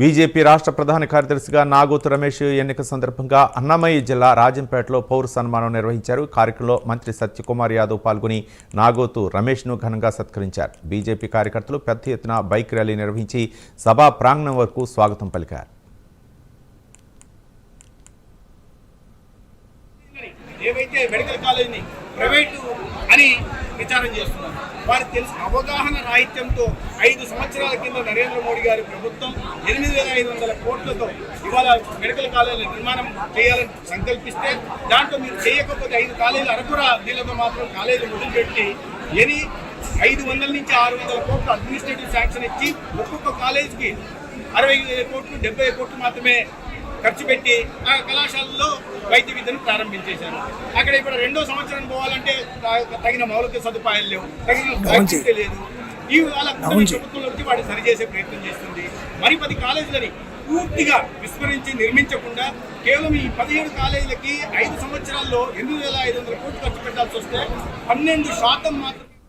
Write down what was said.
BJP రాష్ట్ర ప్రధాన కార్యదర్శిగా నాగోతు రమేష్ ఎన్నిక సందర్భంగా అన్నమయ్య జిల్లా రాజంపేటలో పౌర సన్మానం నిర్వహించారు. కార్యక్రమంలో మంత్రి సత్యకుమార్ యాదవ్ పాల్గొని నాగోతు రమేష్ను ఘనంగా సత్కరించారు. బీజేపీ కార్యకర్తలు పెద్ద ఎత్తున బైక్ ర్యాలీ నిర్వహించి సభా ప్రాంగణం వరకు స్వాగతం పలికారు. ఏవైతే మెడికల్ కాలేజీని ప్రైవేటు అని విచారం చేస్తున్నారు. వారికి తెలిసిన అవగాహన రాహిత్యంతో ఐదు సంవత్సరాల కింద నరేంద్ర మోడీ గారి ప్రభుత్వం ఎనిమిది వేల ఐదు వందల కోట్లతో ఇవాళ మెడికల్ కాలేజీల నిర్మాణం చేయాలని సంకల్పిస్తే దాంట్లో మీరు చేయకపోతే ఐదు కాలేజీలు అరకుర దీనిలో మాత్రం కాలేజీలు మొదలుపెట్టి ఎని ఐదు వందల నుంచి ఆరు వందల కోట్లు అడ్మినిస్ట్రేటివ్ శాంక్షన్ ఇచ్చి ఒక్కొక్క కాలేజీకి అరవై కోట్లు డెబ్బై కోట్లు మాత్రమే ఖర్చు పెట్టి ఆ కళాశాలలో వైద్య విద్యను ప్రారంభించేశారు. అక్కడ ఇప్పుడు రెండో సంవత్సరం పోవాలంటే తగిన మౌలిక సదుపాయాలు లేవు. తగిన లేదు. ఈ వాళ్ళ ప్రభుత్వం వచ్చి వాటిని సరిచేసే ప్రయత్నం చేస్తుంది. మరి పది కాలేజీలని పూర్తిగా విస్మరించి నిర్మించకుండా కేవలం ఈ పదిహేడు కాలేజీలకి ఐదు సంవత్సరాల్లో ఎనిమిది వేల ఐదు వందల కోట్లు ఖర్చు పెట్టాల్సి వస్తే పన్నెండు శాతం మాత్రం